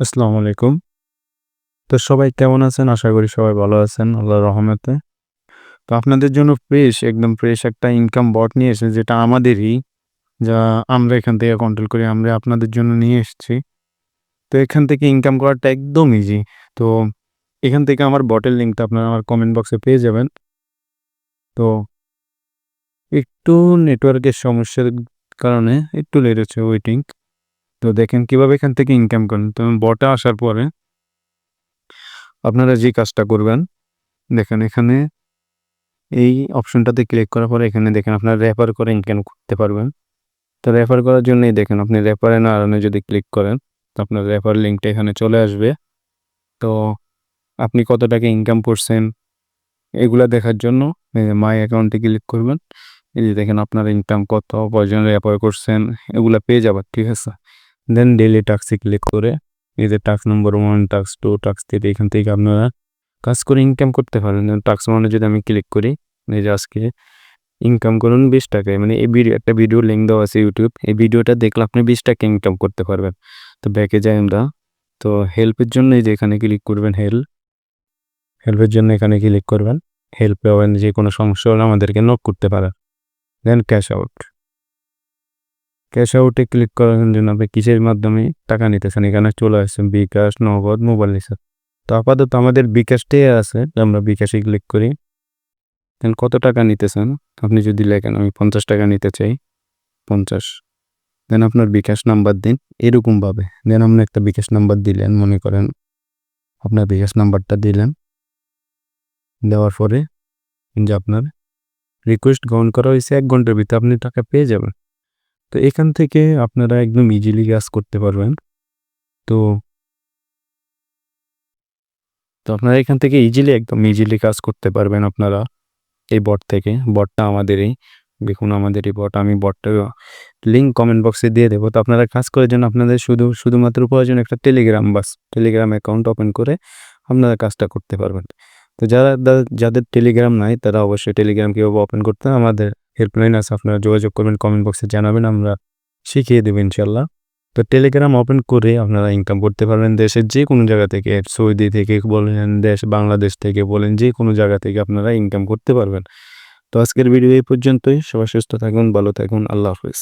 আসসালামু আলাইকুম। তো সবাই কেমন আছেন? আশা করি সবাই ভালো আছেন, আল্লাহর রহমতে। তো আপনাদের জন্য ফ্রেশ একদম ফ্রেশ একটা ইনকাম বট নিয়ে এসেছে, যেটা আমাদেরই, যা আমরা এখান থেকে কন্ট্রোল করি, আমরা আপনাদের জন্য নিয়ে এসেছি। তো এখান থেকে ইনকাম করাটা একদম ইজি তো এখান থেকে আমার বটের লিঙ্কটা আপনারা আমার কমেন্ট বক্সে পেয়ে যাবেন। তো একটু নেটওয়ার্কের সমস্যার কারণে একটু লেট হচ্ছে ওয়েটিং তো দেখেন কীভাবে এখান থেকে ইনকাম করেন। তো বটে আসার পরে আপনারা যে কাজটা করবেন, দেখেন এখানে এই অপশনটাতে ক্লিক করার পরে এখানে দেখেন আপনারা রেফার করে ইনকাম করতে পারবেন। তো রেফার করার জন্যই দেখেন আপনি রেফারে না আরামে যদি ক্লিক করেন, তো আপনার রেফার লিঙ্কটা এখানে চলে আসবে। তো আপনি কত টাকা ইনকাম করছেন, এগুলা দেখার জন্য মাই অ্যাকাউন্টে ক্লিক করবেন। এই যে দেখেন আপনার ইনকাম কত, কয়জন রেফার করছেন, এগুলা পেয়ে যাবেন, ঠিক আছে? দেন ডেলি টাক্সে ক্লিক করে নিজের টাক্স নম্বর one tax two tax three এখান থেকে আপনারা কাজ করে ইনকাম করতে পারেন। টাক্স ওয়ানে যদি আমি ক্লিক করি, এই যে আজকে ইনকাম করুন বিশ টাকায় মানে এই ভিডিও একটা ভিডিও লিঙ্ক দেওয়া আছে ইউটিউব এই ভিডিওটা দেখলে আপনি বিশ টাকা ইনকাম করতে পারবেন। তো ব্যাকে যাই আমরা, তো হেল্পের জন্য এই যে এখানে ক্লিক করবেন হেল্প হেল্পের জন্য এখানে ক্লিক করবেন। হেল্প পাবেন যে কোনো সমস্যা হলে আমাদেরকে নক করতে পারেন। দেন ক্যাশ আউট ক্যাশ আউটে ক্লিক করার জন্য আপনি কিসের মাধ্যমে টাকা নিতেছেন? এখানে চলে আসছেন বিকাশ, নগদ, মোবাইল রিচার্জ তো আপাতত আমাদের বিকাশটাই আছে, আমরা বিকাশে ক্লিক করি। দেন কত টাকা নিতেছেন? আপনি যদি লেখেন, আমি পঞ্চাশ টাকা নিতে চাই, পঞ্চাশ। দেন আপনার বিকাশ নাম্বার দিন, এরকমভাবে। দেন আপনি একটা বিকাশ নাম্বার দিলেন, মনে করেন আপনার বিকাশ নাম্বারটা দিলেন। দেওয়ার পরে, যে আপনার রিকোয়েস্ট গ্রহণ করা হয়েছে, এক ঘণ্টার ভিতরে আপনি টাকা পেয়ে যাবেন। তো এখান থেকে আপনারা একদম ইজিলি কাজ করতে পারবেন। তো তো আপনারা এখান থেকে ইজিলি একদম ইজিলি কাজ করতে পারবেন আপনারা এই বট থেকে। বটটা আমাদেরই দেখুন আমাদের এই বট আমি বটটা লিঙ্ক কমেন্ট বক্সে দিয়ে দেবো। তো আপনারা কাজ করার জন্য আপনাদের শুধু, শুধুমাত্র প্রয়োজন একটা টেলিগ্রাম বাস টেলিগ্রাম অ্যাকাউন্ট ওপেন করে আপনারা কাজটা করতে পারবেন। তো যারা, যাদের টেলিগ্রাম নাই, তারা অবশ্যই টেলিগ্রাম কীভাবে ওপেন করতে আমাদের হেল্পলাইন আছে, আপনারা যোগাযোগ করবেন কমেন্ট বক্সে জানাবেন, আমরা শিখিয়ে দেবো ইনশাল্লাহ তো টেলিগ্রাম ওপেন করে আপনারা ইনকাম করতে পারবেন, দেশের যে কোনো জায়গা থেকে, সৌদি থেকে বলেন, দেশ বাংলাদেশ থেকে বলেন যে কোনো জায়গা থেকে আপনারা ইনকাম করতে পারবেন। তো আজকের ভিডিও এই পর্যন্তই, সবাই সুস্থ থাকুন, ভালো থাকুন, আল্লাহ হাফিজ।